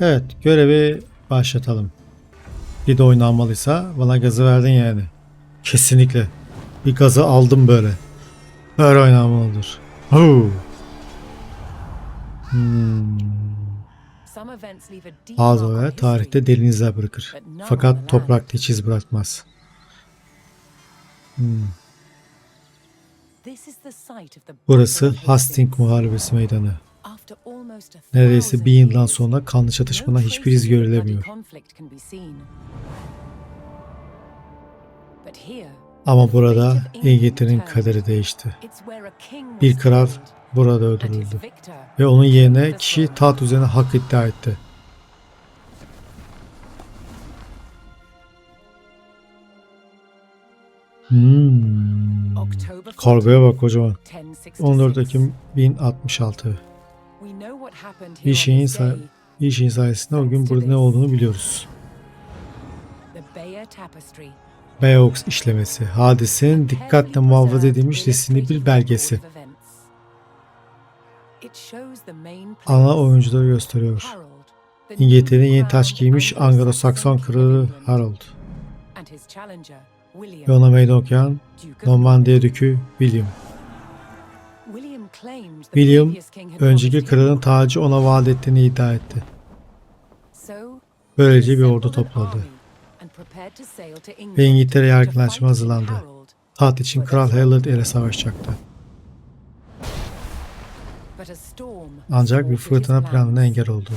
Evet görevi başlatalım. Bir de oynanmalıysa bana gazı verdin yani. Kesinlikle. Bir gazı aldım böyle. Böyle oynanmalıdır. Huu. Hmm. Bazı history. tarihte derin izler bırakır. Fakat toprakta hiç iz bırakmaz. Hmm. Burası Hastings. Muharebesi meydanı. Neredeyse bir yıldan sonra kanlı çatışmadan hiçbir iz görülemiyor. Ama burada İngiltere'nin kaderi değişti. Bir kral burada öldürüldü. Ve onun yerine kişi taht üzerine hak iddia etti. Hmm. Kargoya bak kocaman. 1066. 14 Ekim 1066. Bir şeyin, say- bir şeyin sayesinde o gün burada ne olduğunu biliyoruz. Beox işlemesi, hadisenin dikkatle muhafaza edilmiş resimli bir belgesi. Ana oyuncuları gösteriyor. İngiltere'nin yeni taç giymiş Anglo-Sakson kralı Harold ve ona meydan okuyan Normandiya dükü William. William, önceki kralın tacı ona vaat ettiğini iddia etti. Böylece bir ordu topladı. Ve İngiltere yargılaşma hazırlandı. Taht için Kral Harold ile savaşacaktı. Ancak bir fırtına planına engel oldu.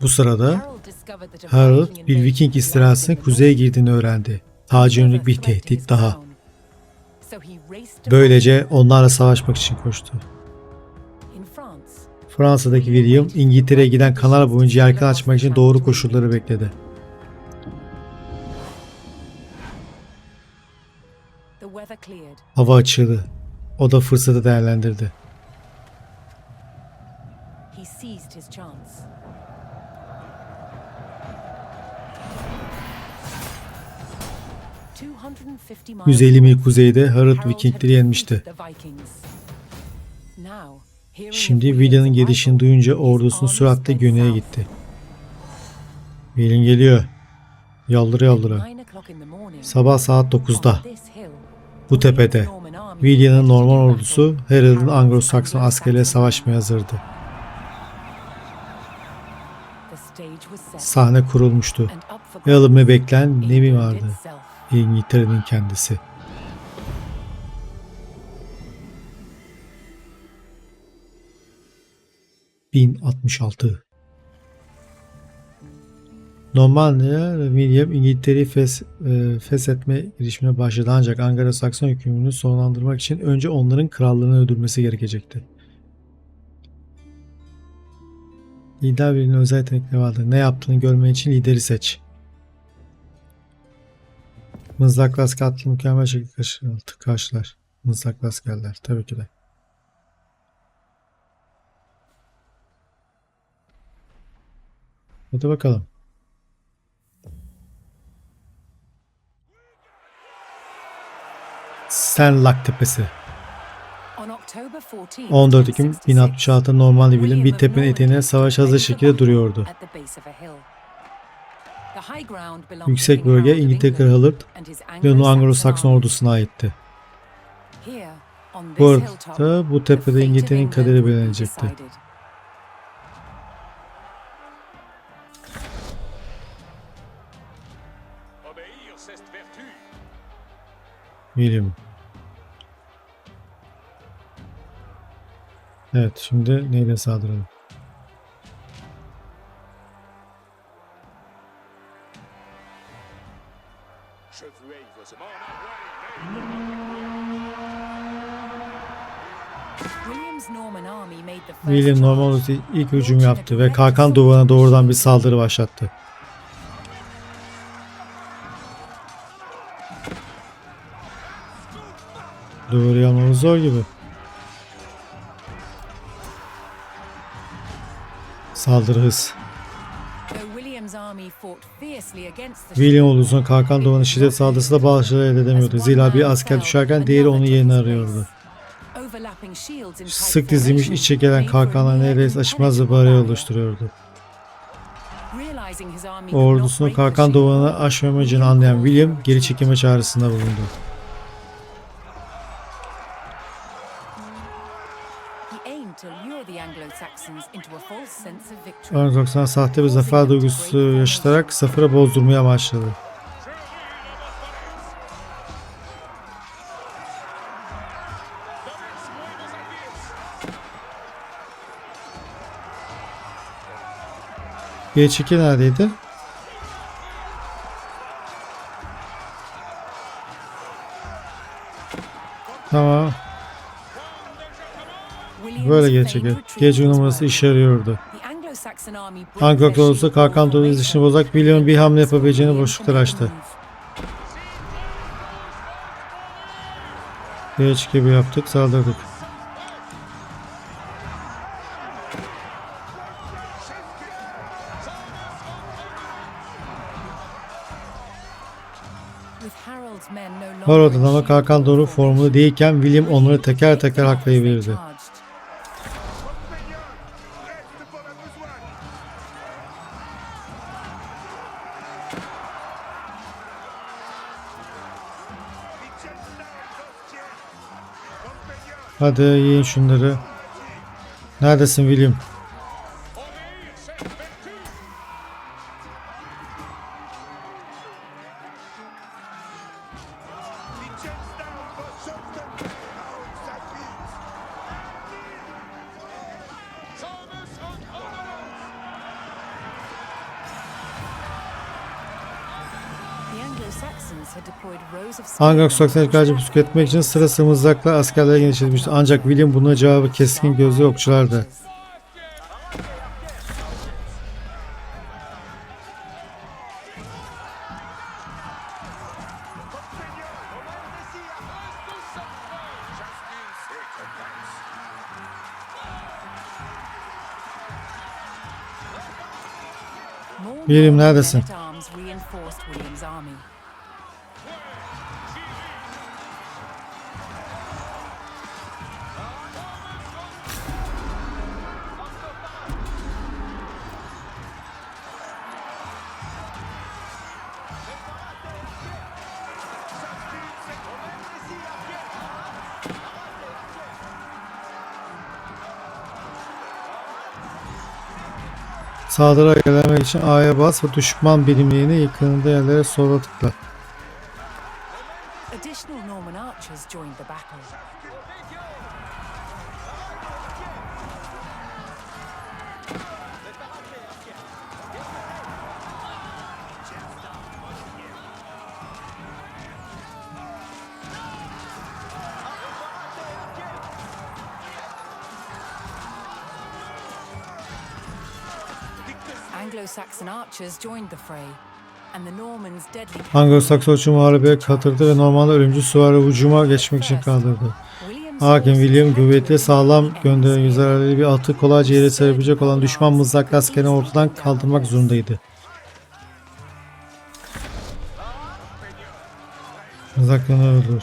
Bu sırada Harold bir Viking istilasının kuzeye girdiğini öğrendi. Tacı yönelik bir tehdit daha. Böylece onlarla savaşmak için koştu. Fransa'daki William, İngiltere'ye giden kanal boyunca yelken açmak için doğru koşulları bekledi. Hava açıldı. O da fırsatı değerlendirdi. 150 mil kuzeyde Harold Vikingleri yenmişti. Şimdi William'ın gelişini duyunca ordusunu süratle güneye gitti. William geliyor. Yaldıra yaldıra. Sabah saat 9'da bu tepede William'ın Norman ordusu Harold'un Anglo-Sakson askeriyle savaşmaya hazırdı. Sahne kurulmuştu. Ve alımı beklen ne mi vardı? İngiltere'nin kendisi. ...1066 Normandiya William İngiltere'yi fes, e, feshetme girişimine başladı ancak Anglo-Sakson hükümünü sonlandırmak için önce onların krallığını öldürmesi gerekecekti. Lider birinin özel yetenekleri vardır. Ne yaptığını görmen için lideri seç. Mızraklı askerler mükemmel şekilde karşı- karşılar. Mızraklı askerler tabii ki de. Hadi bakalım. Senlak Tepesi. 14 Ekim 1066 Normandiya William bir tepenin eteğine savaş hazır şekilde duruyordu. Yüksek bölge İngiltere Kralı ve Anglo-Sakson ordusuna aitti. Bu arada bu tepede İngiltere'nin kaderi belirlenecekti. William. Evet şimdi neyle saldıralım? William Norman ordusu ilk hücum yaptı ve kalkan duvarına doğrudan bir saldırı başlattı. Duvarı yanmamız zor gibi. Saldırı hız. William ordusuna kalkan duvarının şiddet saldırısı da başarı elde edemiyordu. Zira bir asker düşerken diğeri onun yerini arıyordu. Sık dizilmiş içe gelen kalkanlar neredeyse açmaz bir bariyer oluşturuyordu. Ordusunu kalkan duvarına aşmamacını anlayan William geri çekilme çağrısında bulundu. Anglo-Saxonlar sahte bir zafer duygusu yaşatarak zafere bozdurmaya başladı. G2 neredeydi? Tamam. Böyle G2. Numarası işe yarıyordu. Anglo ordusu Kalkan Doğru'nun işini bozarak William'ın bir hamle yapabileceğini boşluklar açtı. G2 gibi yaptık, saldırdık. Men no longer Harold'un in ama shield kalkan wall doğru formation, formunda değilken William onları teker teker haklayabilirdi. Hadi yiyin şunları. Neredesin William? Sakson'a to karşı püskürtmek için sıra sımızrakla askerlere genişletilmişti. Ancak William buna cevabı keskin gözlü okçulardı. William, neredesin? Saldırı gelemek için A'ya bas ve düşman birimliğini yakınında yerlere sola tıkla. Anglo-Saxon archers joined the fray, and the Normans' deadly Anglo-Sakson uçu muharebeye katıldı ve normalde ölümcül süvari hücuma geçmek için kaldırdı. Hakim William kuvvetli sağlam gönderen yüzlerle bir atı kolayca yere serebilecek olan düşman mızraklı askerini ortadan kaldırmak zorundaydı. Mızraklarını öldür.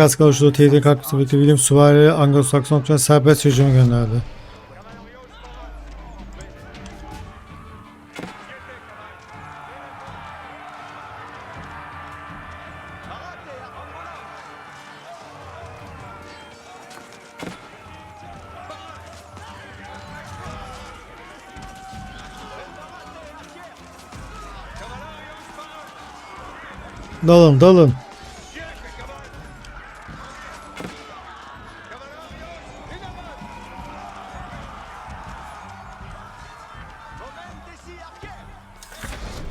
Asker oluşturduğu tehdit kalkması birlikte William süvarileri Anglo-Sakson serbest hücuma gönderdi. Dalın dalın.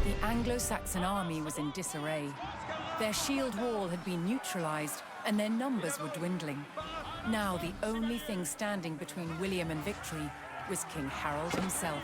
The Anglo-Saxon army was in disarray. Their shield wall had been neutralized and their numbers were dwindling. Now the only thing standing between William and victory was King Harold himself.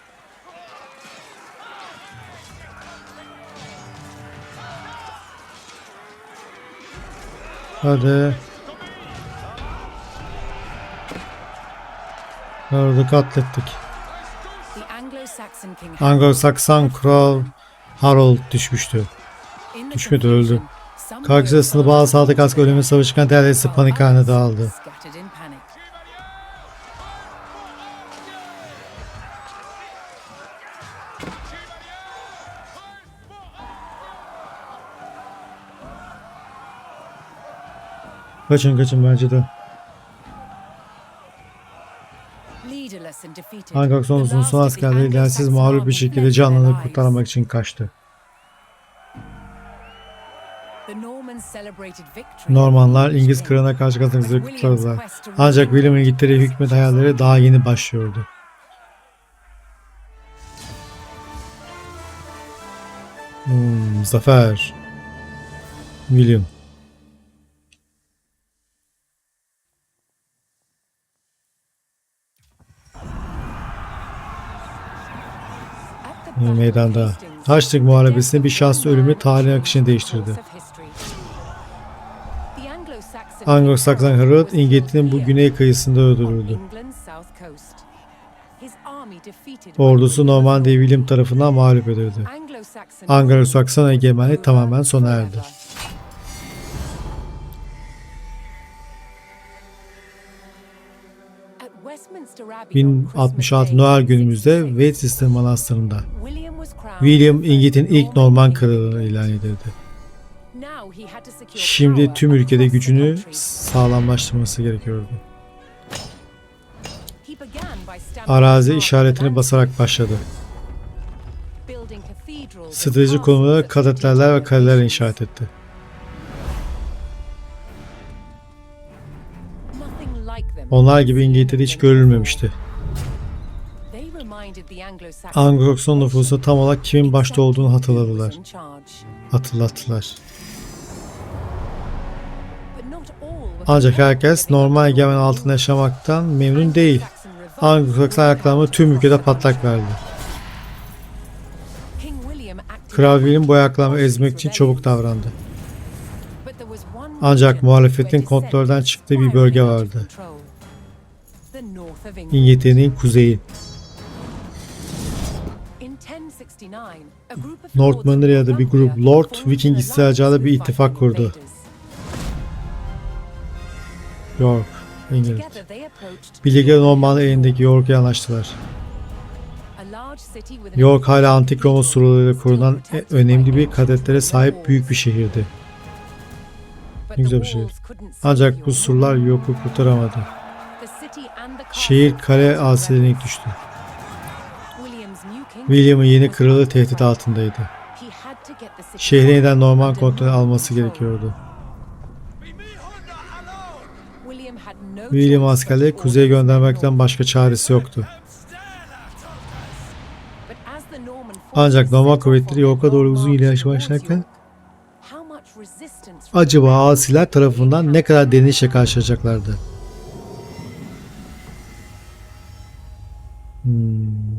hadi. Harold'u katlettik. Anglo-Sakson kral Harold düşmüştü. Düşmedi, öldü. loyal bazı sadık asker ölüme savaşırken while panik others dağıldı. Kaçın kaçın bence de. Last son the askerleri Anglo-Saxon mağlup bir şekilde canlarını kurtarmak için kaçtı. Normanlar İngiliz kralına karşı William's kutladılar. Ancak rule William'ın İngiltere'ye hükmet hayalleri daha yeni başlıyordu. Hmm, zafer. William. Meydanda. Haçlık muharebesinde bir şahsı ölümü tarihin akışını değiştirdi. Anglo-Sakson was İngiltere'nin bu güney kıyısında öldürüldü. Ordusu Normandiya William tarafından mağlup edildi. Anglo-Saxon Anglo-Sakson egemenliği rule tamamen sona erdi. At Westminster Abbey on Christmas 1066 Day, Noel günümüzde 1666, Westminster Manastırı'nda William first ilk Norman king. kralı ilan edildi. Şimdi tüm ülkede gücünü sağlamlaştırması gerekiyordu. Arazi işaretini basarak başladı. Strateji that katedraller ve kaleler inşaat etti. Onlar gibi İngiltere hiç görülmemişti. Anglo-Sakson nüfusu tam olarak kimin başta olduğunu hatırladılar. Hatırlattılar. Ancak herkes normal egemen altında yaşamaktan memnun değil. Anglo-Sakson ayaklanma tüm ülkede patlak verdi. Kral William bu ayaklanma ezmek için çabuk davrandı. Ancak muhalefetin kontrolden çıktığı bir bölge vardı. İngiltere'nin kuzeyi. 1069, a group of Nortmanlar lords ya da bir grup Lord Viking alliance bir ittifak kurdu. York, İngiliz. Birlikte Normanlar elindeki York'a yanaştılar. York hala antik Roma surlarıyla protected e- önemli bir katedrale sahip büyük bir şehirdi. Ne güzel bir şehir. Ancak bu surlar York'u kurtaramadı. Şehir kale rebels. düştü. William'ın yeni kralı tehdit altındaydı. Şehri yeniden kontrolü Norman alması gerekiyordu. William askerleri kuzeye göndermekten başka çaresi yoktu. Ancak Norman kuvvetleri York'a doğru uzun towards başlarken acaba asiler tarafından ne kadar denişle karşılaşacaklardı? Hmm.